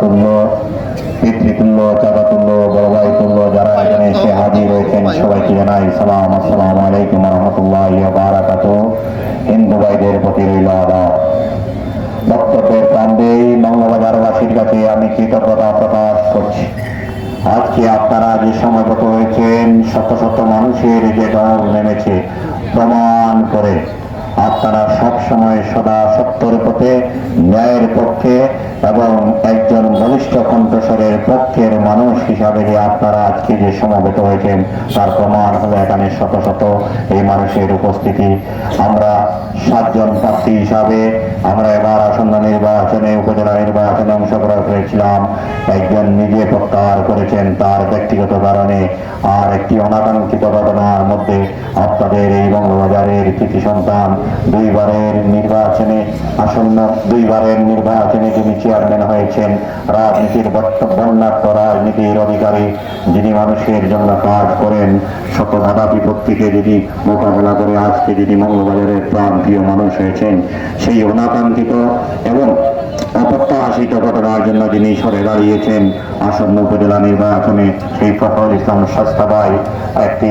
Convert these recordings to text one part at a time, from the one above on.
তুল্য পিতৃতুল্য আমি আজকে আপনারা যে সময়গত হয়েছেন, শত শত মানুষের যে দল নেমেছে, প্রমাণ করে আপনারা সব সময় সদা সত্যর পথে, ন্যায়ের পক্ষে এবং একজন বলিষ্ঠ কণ্ঠস্বরের পক্ষের মানুষ হিসাবে যে আপনারা আজকে যে সমবেত হয়েছেন, তার প্রমাণ হলো এখানে শত শত এই মানুষের উপস্থিতি। আমরা সাতজন প্রার্থী হিসাবে আমরা এবার আসন্ন নির্বাচনে, উপজেলা নির্বাচনে অংশগ্রহণ করেছিলাম। একজন নিজে প্রত্যাহার করেছেন তার ব্যক্তিগত কারণে। আর একটি অনাকাঙ্ক্ষিত ঘটনার মধ্যে আপনাদের এই বঙ্গবাজারের কৃতি সন্তান দুইবারের নির্বাচনে আসন্ন দুইবারের নির্বাচনে যিনি চেয়ারম্যান হয়েছেন, রাজনীতির বন্যাত্ম রাজনীতির অধিকারী, যিনি মানুষের জন্য কাজ করেন শত বাধা বিপত্তিকে যিনি মোকাবেলা করে আজকে যিনি মঙ্গলবাজারের প্রাণ মানুষ হয়েছেন, সেই অনাকাঙ্ক্ষিত এবং অপ্রত্যাশিত ঘটনার জন্য যিনি সরে দাঁড়িয়েছেন আসন্ন উপজেলা নির্বাচনে সেই ফখরুল ইসলাম স্বাস্থ্যবাই একটি।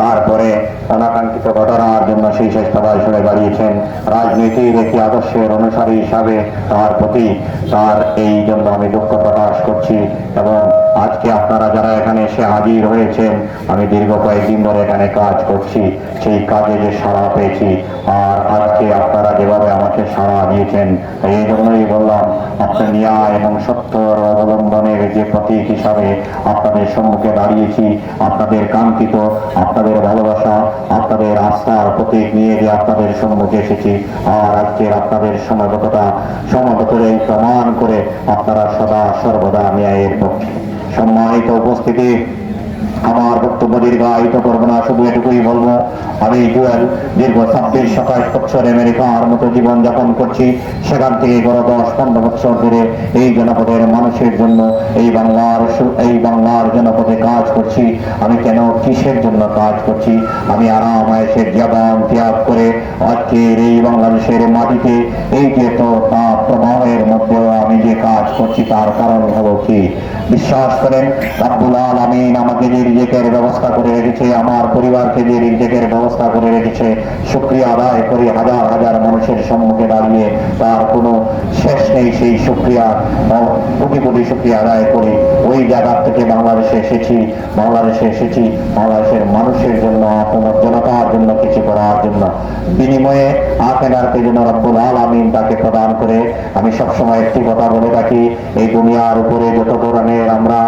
তারপরে অনাকাঙ্ক্ষিত ঘটনার জন্য সেই স্বাস্থ্যবাই সরে দাঁড়িয়েছেন। রাজনীতির একটি আদর্শের অনুসারী হিসাবে তার প্রতি তার এই জন্য আমি দুঃখ প্রকাশ করছি এবং আজকে আপনারা যারা এখানে এসে হাজির হয়েছেন, আমি দীর্ঘ কয়েকদিন ধরে এখানে কাজ করছি, সেই কাজে যে সাড়া পেয়েছি, আর আজকে আপনারা যেভাবে আমাকে সাড়া দিয়েছেন, এই জন্যই বললাম আপনার ন্যায় এবং সত্যর অবলম্বনের যে প্রতীক হিসাবে আপনাদের সম্মুখে দাঁড়িয়েছি, আপনাদের কাঙ্ক্ষিত, আপনাদের ভালোবাসা, আপনাদের আস্থার প্রতীক নিয়ে যে আপনাদের সম্মুখে এসেছি, আর আজকের আপনাদের সময়গততা সময়গতরে প্রমাণ করে আপনারা সদা সর্বদা ন্যায়ের পক্ষে। সম্মানিত উপস্থিতি, আমার বক্তব্য দীর্ঘায়িত করব না, শুধু এটুকুই বলব। আমি দীর্ঘ ছাব্বিশ সাতাশ বছর আমেরিকার মতো জীবন যাপন করছি। সেখান থেকে গত দশ, পনেরো বছর ধরে এই জনপদের মানুষের জন্য, এই বাংলার এই বাংলার জনপদে কাজ করছি। আমি কেন কিসের জন্য কাজ করছি? আমি আরাম আয়েসের জীবন ত্যাগ করে আজকের এই বাংলাদেশের মাটিতে এই যে তো তাপ তার কারণ হলো কি? বিশ্বাস করেন, রাব্বুল আলামিন আমাকে যে রিজেকের ব্যবস্থা করে রেখেছে, আমার পরিবারকে যে রিজেকের ব্যবস্থা করে রেখেছে, শুক্রিয়া আদায় করি হাজার হাজার মানুষের সম্মুখে দাঁড়িয়ে তার কোনো শেষ নেই সেই শুক্রিয়া কোটি কোটি শুক্রিয়া আদায় করি। ওই জায়গা থেকে বাংলাদেশে এসেছি বাংলাদেশে এসেছি, বাংলাদেশের মানুষের জন্য আপনার জনতার জন্য, কিছু করার জন্য। বিনিময়ে আখেরাতে যেন রব্বুল আলামিন তাকে প্রদান করে আমি সবসময় একটি কথা বলে থাকি, এই দুনিয়ার উপরে যত ধরনের আমরা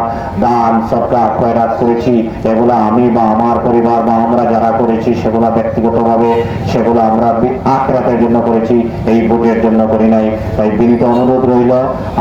দান সৎকা খয়রাত করেছি, এগুলো আমি বা আমার পরিবার বা আমরা যারা করেছি, সেগুলো ব্যক্তিগতভাবে সেগুলো আমরা আখেরাতের জন্য করেছি, এই ভোটের জন্য করি নাই। তাই বিনীত অনুরোধ রইল,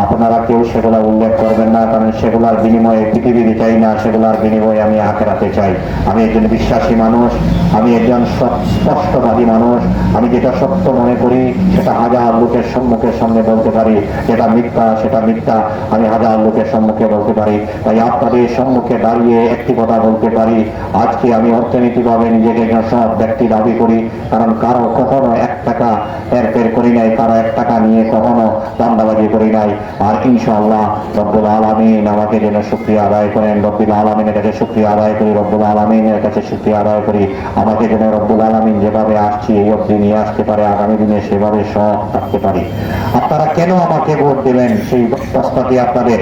আপনারা কেউ সেগুলো উল্লেখ করবেন না, কারণ সেগুলোর বিনিময়ে পৃথিবীতে চাই না, সেগুলোর বিনিময়ে আমি আখেরাতে চাই। আমি একজন বিশ্বাসী মানুষ, আমি একজন স্পষ্টবাদী মানুষ, আমি যেটা সত্য মনে করি, সেটা হাজার লোকের সম্মুখের সামনে বলতে পারি, যেটা মিথ্যা, সেটা মিথ্যা, আমি হাজার লোকের সম্মুখে বলতে পারি। তাই আপনাদের সম্মুখে দাঁড়িয়ে একটি কথা বলতে পারি, আজকে আমি অর্থনীতিভাবে নিজেকে সৎ ব্যক্তি দাবি করি, কারণ কারও কখনো এক টাকা এর ফের করি নাই, কারও এক নিয়ে কখনো দান্দাবাজি করি নাই। আর ইনশাআল্লাহ রব্বুল আলমিন আমাকে যেন শুক্রিয়া আদায় করেন, রব্বুল আলমিনের কাছে শুক্রিয়া আদায় করি, রব্বুল আলমিনের কাছে শুক্রিয়া আদায় করি। আমাকে যেন রব্বুল আলমিন যেভাবে আসছি, এই অবধি নিয়ে আসতে পারে, আগামী দিনে সেভাবে সৎ থাকতে পারি। আপনারা কেন আমাকে ভোট দেবেন সেই প্রশ্নটি আপনাদের।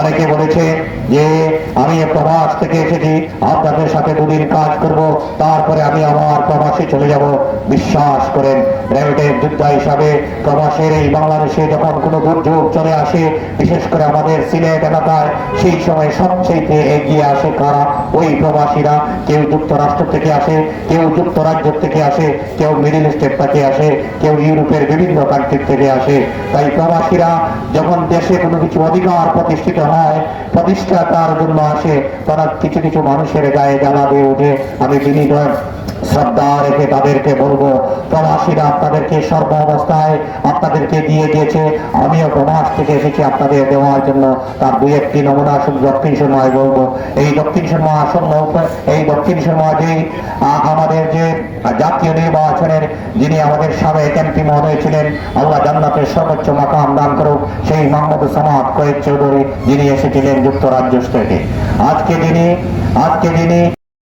অনেকে বলেছে যে, আমি প্রবাস থেকে এসেছি, আপনাদের সাথে দুদিন কাজ করব, তারপরে আমি আমার প্রবাসে চলে যাব। বিশ্বাস করেন রেমিটের যোদ্ধা হিসাবে প্রবাসের এই বাংলাদেশে যখন কোনো দুর্যোগ চলে আসে, বিশেষ করে আমাদের সিলেট এলাকায়, সেই সময় সবচেয়ে এগিয়ে আসে কারা? ওই প্রবাসীরা। কেউ যুক্তরাষ্ট্র থেকে আসে, কেউ যুক্তরাজ্য থেকে আসে, কেউ মিডিল স্টেট থেকে আসে, কেউ ইউরোপের বিভিন্ন কান্ট্রি থেকে আসে। তাই প্রবাসীরা যখন দেশে কোনো কিছু অধিকার প্রতিষ্ঠিত হয় প্রতিষ্ঠা তার জন্য আসে, তারা কিছু কিছু মানুষের গায়ে জ্বালা দিয়ে ওঠে। আমি বিনীত শ্রদ্ধা রেখে তাদেরকে বলব, প্রবাসীরা আপনাদেরকে সর্ব অবস্থায় আপনাদেরকে দিয়ে দিয়েছে। আমিও প্রবাস থেকে এসেছি আপনাদের দেওয়ার জন্য। তার দুই একটি নমুনা শুধু দক্ষিণ সময় বলব। এই দক্ষিণ সময় আসন্ন এই দক্ষিণ সময় যে আমাদের যে জাতীয় নির্বাচনের যিনি আমাদের সাবেক এমপি মহোদয় ছিলেন, আল্লাহ জান্নাতের সর্বোচ্চ মাকাম দান করুক, সেই মোহাম্মদ সামাদ কয়েক চৌধুরী, যিনি এসেছিলেন যুক্তরাজ্য থেকে। আজকে যিনি আজকে যিনি